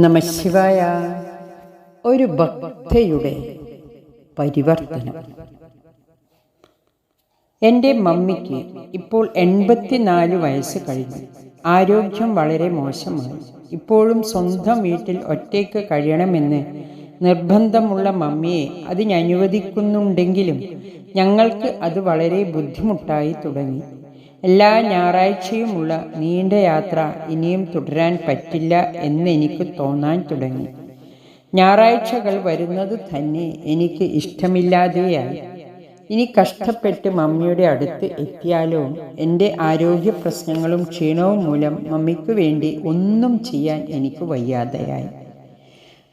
നമശിവായ ഒരു ഭക്തയുടെ പരിവർത്തനം. എന്റെ മമ്മിക്ക് ഇപ്പോൾ എൺപത്തിനാല് വയസ്സ് കഴിഞ്ഞു. ആരോഗ്യം വളരെ മോശമാണ് ഇപ്പോഴും സ്വന്തം വീട്ടിൽ ഒറ്റയ്ക്ക് കഴിയണമെന്ന് നിർബന്ധമുള്ള മമ്മിയെ അതിനനുവദിക്കുന്നുണ്ടെങ്കിലും ഞങ്ങൾക്ക് അത് വളരെ ബുദ്ധിമുട്ടായി തുടങ്ങി. എല്ലാ ഞായറാഴ്ചയുമുള്ള നീണ്ട യാത്ര ഇനിയും തുടരാൻ പറ്റില്ല എന്ന് എനിക്ക് തോന്നാൻ തുടങ്ങി. ഞായറാഴ്ചകൾ വരുന്നത് തന്നെ എനിക്ക് ഇഷ്ടമില്ലാതെയായി. ഇനി കഷ്ടപ്പെട്ട് മമ്മിയുടെ അടുത്ത് എത്തിയാലോ എന്റെ ആരോഗ്യ പ്രശ്നങ്ങളും ക്ഷീണവും മൂലം മമ്മിക്ക് വേണ്ടി ഒന്നും ചെയ്യാൻ എനിക്ക് വയ്യാതെയായി.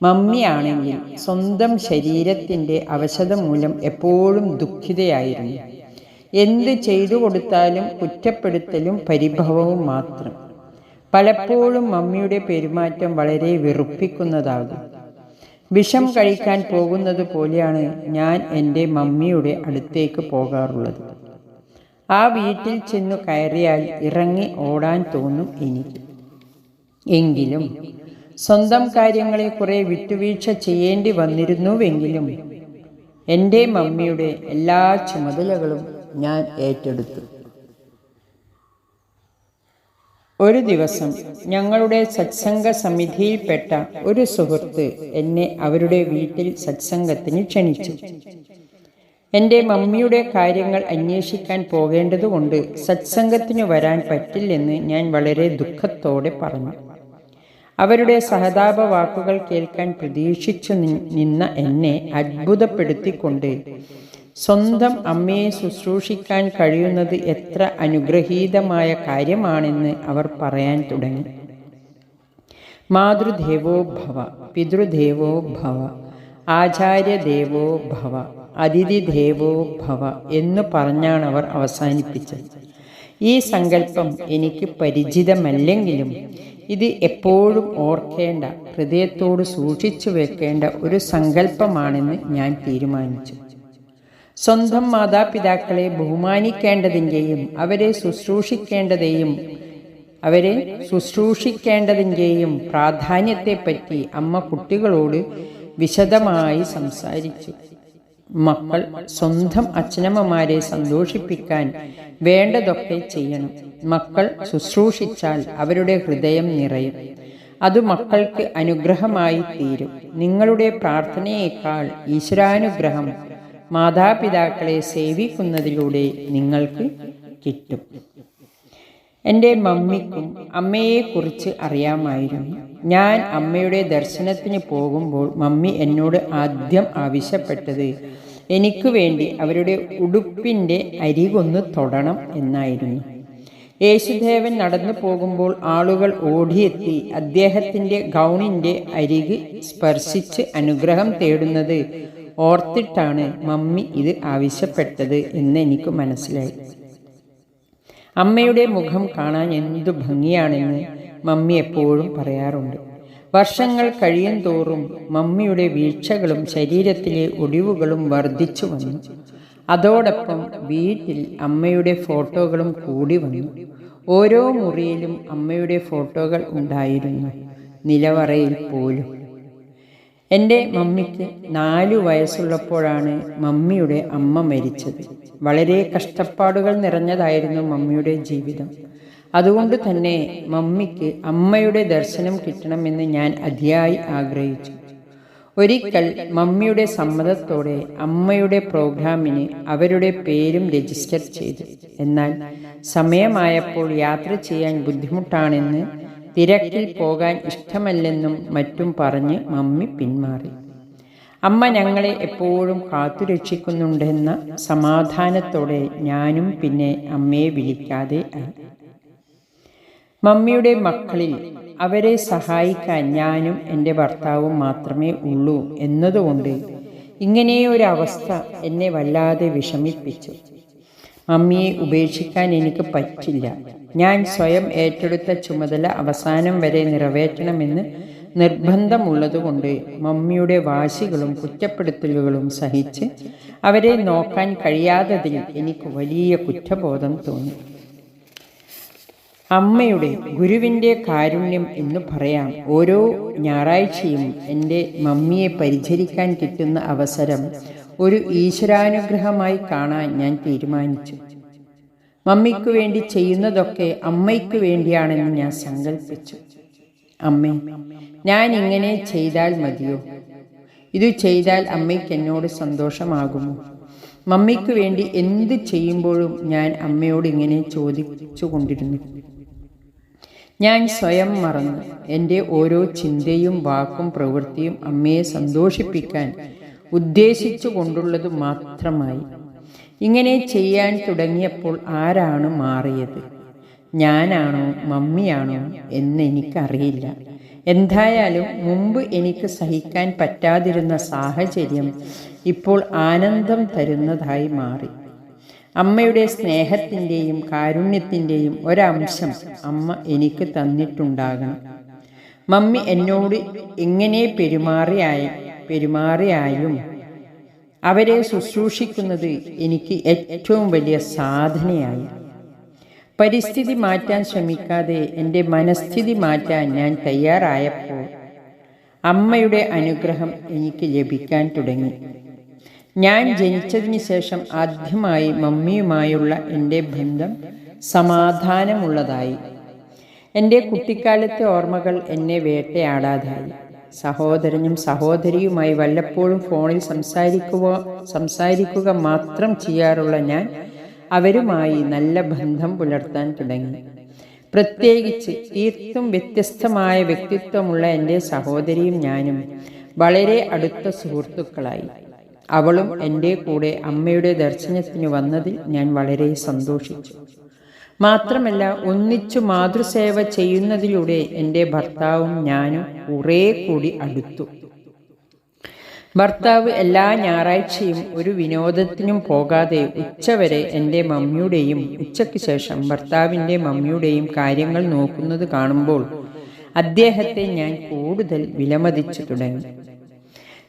മമ്മിയാണെങ്കിൽ സ്വന്തം ശരീരത്തിന്റെ അവശത മൂലം എപ്പോഴും ദുഃഖിതയായിരുന്നു. എന്ത് ചെയ്തു കൊടുത്താലും കുറ്റപ്പെടുത്തലും പരിഭവവും മാത്രം. പലപ്പോഴും മമ്മിയുടെ പെരുമാറ്റം വളരെ വെറുപ്പിക്കുന്നതാകും. വിഷം കഴിക്കാൻ പോകുന്നത് പോലെയാണ് ഞാൻ എന്റെ മമ്മിയുടെ അടുത്തേക്ക് പോകാറുള്ളത്. ആ വീട്ടിൽ ചെന്നു കയറിയാൽ ഇറങ്ങി ഓടാൻ തോന്നും എനിക്ക്. എങ്കിലും സ്വന്തം കാര്യങ്ങളെ കുറെ വിട്ടുവീഴ്ച ചെയ്യേണ്ടി വന്നിരുന്നുവെങ്കിലും എന്റെ മമ്മിയുടെ എല്ലാ ചുമതലകളും ഞാൻ ഏറ്റെടുത്തു. ഒരു ദിവസം ഞങ്ങളുടെ സത്സംഗ സമിതിയിൽപ്പെട്ട ഒരു സുഹൃത്ത് എന്നെ അവരുടെ വീട്ടിൽ സത്സംഗത്തിന് ക്ഷണിച്ചു. എന്റെ മമ്മിയുടെ കാര്യങ്ങൾ അന്വേഷിക്കാൻ പോകേണ്ടതുകൊണ്ട് സത്സംഗത്തിന് വരാൻ പറ്റില്ലെന്ന് ഞാൻ വളരെ ദുഃഖത്തോടെ പറഞ്ഞു. അവരുടെ സഹതാപ വാക്കുകൾ കേൾക്കാൻ പ്രതീക്ഷിച്ചു നിന്ന എന്നെ അത്ഭുതപ്പെടുത്തിക്കൊണ്ട് സ്വന്തം അമ്മയെ ശുശ്രൂഷിക്കാൻ കഴിയുന്നത് എത്ര അനുഗ്രഹീതമായ കാര്യമാണെന്ന് അവർ പറയാൻ തുടങ്ങി. മാതൃദേവോ ഭവ പിതൃദേവോ ഭവ ആചാര്യദേവോ ഭവ അതിഥിദേവോ ഭവ എന്ന് പറഞ്ഞാണ് അവർ അവസാനിപ്പിച്ചത്. ഈ സങ്കല്പം എനിക്ക് പരിചിതമല്ലെങ്കിലും ഇത് എപ്പോഴും ഓർക്കേണ്ട ഹൃദയത്തോട് സൂക്ഷിച്ചു വെക്കേണ്ട ഒരു സങ്കല്പമാണെന്ന് ഞാൻ തീരുമാനിച്ചു. സ്വന്തം മാതാപിതാക്കളെ ബഹുമാനിക്കേണ്ടതിന്റെയും അവരെ ശുശ്രൂഷിക്കേണ്ടതെയും അവരെ ശുശ്രൂഷിക്കേണ്ടതിന്റെയും പ്രാധാന്യത്തെപ്പറ്റി അമ്മ കുട്ടികളോട് വിശദമായി സംസാരിച്ചു. മക്കൾ സ്വന്തം അച്ഛനമ്മമാരെ സന്തോഷിപ്പിക്കാൻ വേണ്ടതൊക്കെ ചെയ്യണം. മക്കൾ ശുശ്രൂഷിച്ചാൽ അവരുടെ ഹൃദയം നിറയും. അത് മക്കൾക്ക് അനുഗ്രഹമായി തീരും. നിങ്ങളുടെ പ്രാർത്ഥനയേക്കാൾ ഈശ്വരാനുഗ്രഹം മാതാപിതാക്കളെ സേവിക്കുന്നതിലൂടെ നിങ്ങൾക്ക് കിട്ടും. എന്റെ മമ്മിക്കും അമ്മയെക്കുറിച്ച് അറിയാമായിരുന്നു. ഞാൻ അമ്മയുടെ ദർശനത്തിന് പോകുമ്പോൾ മമ്മി എന്നോട് ആദ്യം ആവശ്യപ്പെട്ടത് എനിക്ക് വേണ്ടി അവരുടെ ഉടുപ്പിന്റെ അരികൊന്ന് തൊടണം എന്നായിരുന്നു. യേശുദേവൻ നടന്നു പോകുമ്പോൾ ആളുകൾ ഓടിയെത്തി അദ്ദേഹത്തിന്റെ ഗൗണിന്റെ അരിക് സ്പർശിച്ച് അനുഗ്രഹം തേടുന്നത് ഓർത്തിട്ടാണ് മമ്മി ഇത് ആവശ്യപ്പെട്ടത് എന്ന് എനിക്ക് മനസ്സിലായി. അമ്മയുടെ മുഖം കാണാൻ എന്തു ഭംഗിയാണെന്ന് മമ്മി എപ്പോഴും പറയാറുണ്ട്. വർഷങ്ങൾ കഴിയും തോറും മമ്മിയുടെ വീഴ്ചകളും ശരീരത്തിലെ ഒടിവുകളും വർദ്ധിച്ചു വന്നു. അതോടൊപ്പം വീട്ടിൽ അമ്മയുടെ ഫോട്ടോകളും കൂടി വന്നു. ഓരോ മുറിയിലും അമ്മയുടെ ഫോട്ടോകൾ ഉണ്ടായിരുന്നു. നിലവറയിൽ പോലും. എന്റെ മമ്മിക്ക് നാലു വയസ്സുള്ളപ്പോഴാണ് മമ്മിയുടെ അമ്മ മരിച്ചത്. വളരെ കഷ്ടപ്പാടുകൾ നിറഞ്ഞതായിരുന്നു മമ്മിയുടെ ജീവിതം. അതുകൊണ്ട് തന്നെ മമ്മിക്ക് അമ്മയുടെ ദർശനം കിട്ടണമെന്ന് ഞാൻ അതിയായി ആഗ്രഹിച്ചു. ഒരിക്കൽ മമ്മിയുടെ സമ്മതത്തോടെ അമ്മയുടെ പ്രോഗ്രാമിന് അവരുടെ പേരും രജിസ്റ്റർ ചെയ്തു. എന്നാൽ സമയമായപ്പോൾ യാത്ര ചെയ്യാൻ ബുദ്ധിമുട്ടാണെന്ന് തിരക്കിൽ പോകാൻ ഇഷ്ടമല്ലെന്നും മറ്റും പറഞ്ഞ് മമ്മി പിന്മാറി. അമ്മ ഞങ്ങളെ എപ്പോഴും കാത്തുരക്ഷിക്കുന്നുണ്ടെന്ന സമാധാനത്തോടെ ഞാനും പിന്നെ അമ്മയെ വിളിക്കാതെ മമ്മിയുടെ മക്കളിൽ അവരെ സഹായിക്കാൻ ഞാനും എന്റെ ഭർത്താവും മാത്രമേ ഉള്ളൂ എന്നതുകൊണ്ട് ഇങ്ങനെയൊരവസ്ഥ എന്നെ വല്ലാതെ വിഷമിപ്പിച്ചു. മമ്മിയെ ഉപേക്ഷിക്കാൻ എനിക്ക് പറ്റില്ല. ഞാൻ സ്വയം ഏറ്റെടുത്ത ചുമതല അവസാനം വരെ നിറവേറ്റണമെന്ന് നിർബന്ധമുള്ളതുകൊണ്ട് മമ്മിയുടെ വാശികളും കുറ്റപ്പെടുത്തലുകളും സഹിച്ച് അവരെ നോക്കാൻ കഴിയാത്തതിൽ എനിക്ക് വലിയ കുറ്റബോധം തോന്നി. അമ്മയുടെ ഗുരുവിന്റെ കാരുണ്യം എന്ന് പറയാം. ഓരോ ഞായറാഴ്ചയും എന്റെ മമ്മിയെ പരിചരിക്കാൻ കിട്ടുന്ന അവസരം ഒരു ഈശ്വരാനുഗ്രഹമായി കാണാൻ ഞാൻ തീരുമാനിച്ചു. മമ്മിക്ക് വേണ്ടി ചെയ്യുന്നതൊക്കെ അമ്മയ്ക്ക് വേണ്ടിയാണെന്ന് ഞാൻ സങ്കല്പിച്ചു അമ്മേ ഞാൻ ഇങ്ങനെ ചെയ്താൽ മതിയോ? ഇത് ചെയ്താൽ അമ്മയ്ക്ക് എന്നോട് സന്തോഷമാകുമോ? മമ്മിക്ക് വേണ്ടി എന്ത് ചെയ്യുമ്പോഴും ഞാൻ അമ്മയോട് ഇങ്ങനെ ചോദിച്ചു കൊണ്ടിരുന്നു ഞാൻ സ്വയം മറന്നു. എന്റെ ഓരോ ചിന്തയും വാക്കും പ്രവൃത്തിയും അമ്മയെ സന്തോഷിപ്പിക്കാൻ ഉദ്ദേശിച്ചു കൊണ്ടുള്ളത് മാത്രമായി. ഇങ്ങനെ ചെയ്യാൻ തുടങ്ങിയപ്പോൾ ആരാണ് മാറിയത്? ഞാനാണോ മമ്മിയാണോ എന്ന് എനിക്കറിയില്ല എന്തായാലും മുമ്പ് എനിക്ക് സഹിക്കാൻ പറ്റാതിരുന്ന സാഹചര്യം ഇപ്പോൾ ആനന്ദം തരുന്നതായി മാറി. അമ്മയുടെ സ്നേഹത്തിന്റെയും കാരുണ്യത്തിന്റെയും ഒരംശം അമ്മ എനിക്ക് തന്നിട്ടുണ്ടാകണം. മമ്മി എന്നോട് എങ്ങനെ പെരുമാറിയായി പെരുമാറിയായും അവരെ ശുശ്രൂഷിക്കുന്നത് എനിക്ക് ഏറ്റവും വലിയ സാധനയായി. പരിസ്ഥിതി മാറ്റാൻ ശ്രമിക്കാതെ എന്റെ മനസ്ഥിതി മാറ്റാൻ ഞാൻ തയ്യാറായപ്പോൾ അമ്മയുടെ അനുഗ്രഹം എനിക്ക് ലഭിക്കാൻ തുടങ്ങി. ഞാൻ ജനിച്ചതിന് ശേഷം ആദ്യമായി മമ്മിയുമായുള്ള എന്റെ ബന്ധം സമാധാനമുള്ളതായി. എന്റെ കുട്ടിക്കാലത്തെ ഓർമ്മകൾ എന്നെ വേട്ടയാടാതായി. സഹോദരനും സഹോദരിയുമായി വല്ലപ്പോഴും ഫോണിൽ സംസാരിക്കുക സംസാരിക്കുക മാത്രം ചെയ്യാറുള്ള ഞാൻ അവരുമായി നല്ല ബന്ധം പുലർത്താൻ തുടങ്ങി. പ്രത്യേകിച്ച് തീർത്തും വ്യത്യസ്തമായ വ്യക്തിത്വമുള്ള എന്റെ സഹോദരിയും ഞാനും വളരെ അടുത്ത സുഹൃത്തുക്കളായി. അവളും എന്റെ കൂടെ അമ്മയുടെ ദർശനത്തിന് വന്നതിൽ ഞാൻ വളരെ സന്തോഷിച്ചു. മാത്രമല്ല ഒന്നിച്ചു മാതൃസേവ ചെയ്യുന്നതിലൂടെ എന്റെ ഭർത്താവും ഞാനും കുറേ കൂടി അടുത്തു. ഭർത്താവ് എല്ലാ ഞായറാഴ്ചയും ഒരു വിനോദത്തിനും പോകാതെ ഉച്ചവരെ എന്റെ മമ്മിയുടെയും ഉച്ചയ്ക്ക് ശേഷം ഭർത്താവിന്റെ മമ്മിയുടെയും കാര്യങ്ങൾ നോക്കുന്നത് കാണുമ്പോൾ അദ്ദേഹത്തെ ഞാൻ കൂടുതൽ വിലമതിച്ചു തുടങ്ങി.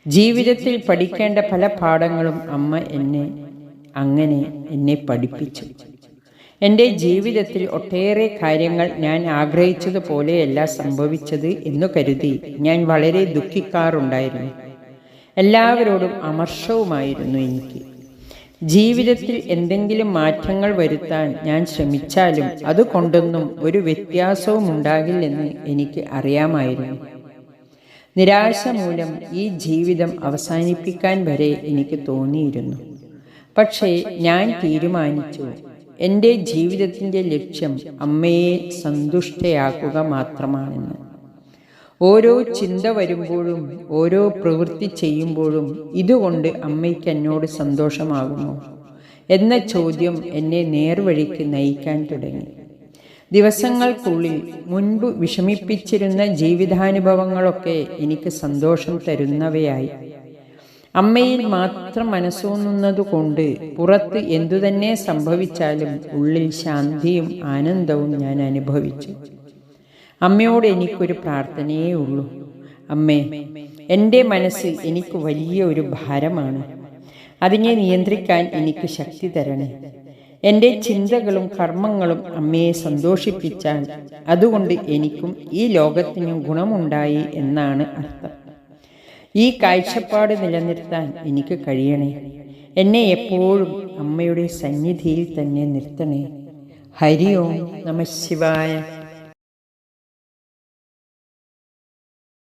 ജീവിതത്തിൽ പഠിക്കേണ്ട പല പാഠങ്ങളും അമ്മ എന്നെ അങ്ങനെ എന്നെ പഠിപ്പിച്ചു. എന്റെ ജീവിതത്തിൽ ഒട്ടേറെ കാര്യങ്ങൾ ഞാൻ ആഗ്രഹിച്ചതുപോലെയല്ല സംഭവിച്ചത് എന്നു കരുതി ഞാൻ വളരെ ദുഃഖിക്കാറുണ്ടായിരുന്നു. എല്ലാവരോടും അമർഷവുമായിരുന്നു എനിക്ക്. ജീവിതത്തിൽ എന്തെങ്കിലും മാറ്റങ്ങൾ വരുത്താൻ ഞാൻ ശ്രമിച്ചാലും അതുകൊണ്ടൊന്നും ഒരു വ്യത്യാസവും ഉണ്ടാകില്ലെന്ന് എനിക്ക് അറിയാമായിരുന്നു. നിരാശ മൂലം ഈ ജീവിതം അവസാനിപ്പിക്കാൻ വരെ എനിക്ക് തോന്നിയിരുന്നു. പക്ഷേ ഞാൻ തീരുമാനിച്ചു. എന്റെ ജീവിതത്തിന്റെ ലക്ഷ്യം അമ്മയെ സന്തുഷ്ടയാക്കുക മാത്രമാണെന്ന്. ഓരോ ചിന്ത വരുമ്പോഴും ഓരോ പ്രവൃത്തി ചെയ്യുമ്പോഴും ഇതുകൊണ്ട് അമ്മയ്ക്ക് എന്നോട് സന്തോഷമാകുമോ? എന്ന ചോദ്യം എന്നെ നേർവഴിക്ക് നയിക്കാൻ തുടങ്ങി. ദിവസങ്ങൾക്കുള്ളിൽ മുൻപ് വിഷമിപ്പിച്ചിരുന്ന ജീവിതാനുഭവങ്ങളൊക്കെ എനിക്ക് സന്തോഷം തരുന്നവയായി. അമ്മയിൽ മാത്രം മനസ്സൂന്നുന്നതുകൊണ്ട് പുറത്ത് എന്തുതന്നെ സംഭവിച്ചാലും ഉള്ളിൽ ശാന്തിയും ആനന്ദവും ഞാൻ അനുഭവിച്ചു. അമ്മയോട് എനിക്കൊരു പ്രാർത്ഥനയേ ഉള്ളൂ. അമ്മേ എന്റെ മനസ്സ് എനിക്ക് വലിയ ഒരു ഭാരമാണ്. അതിനെ നിയന്ത്രിക്കാൻ എനിക്ക് ശക്തി തരണേ. എന്റെ ചിന്തകളും കർമ്മങ്ങളും അമ്മയെ സന്തോഷിപ്പിച്ചാൽ അതുകൊണ്ട് എനിക്കും ഈ ലോകത്തിനും ഗുണമുണ്ടായി എന്നാണ് അർത്ഥം. ഈ കാഴ്ചപ്പാട് നിലനിർത്താൻ എനിക്ക് കഴിയണേ. എന്നെ എപ്പോഴും അമ്മയുടെ സന്നിധിയിൽ തന്നെ നിർത്തണേ. ഹരി ഓം നമ ശിവായ.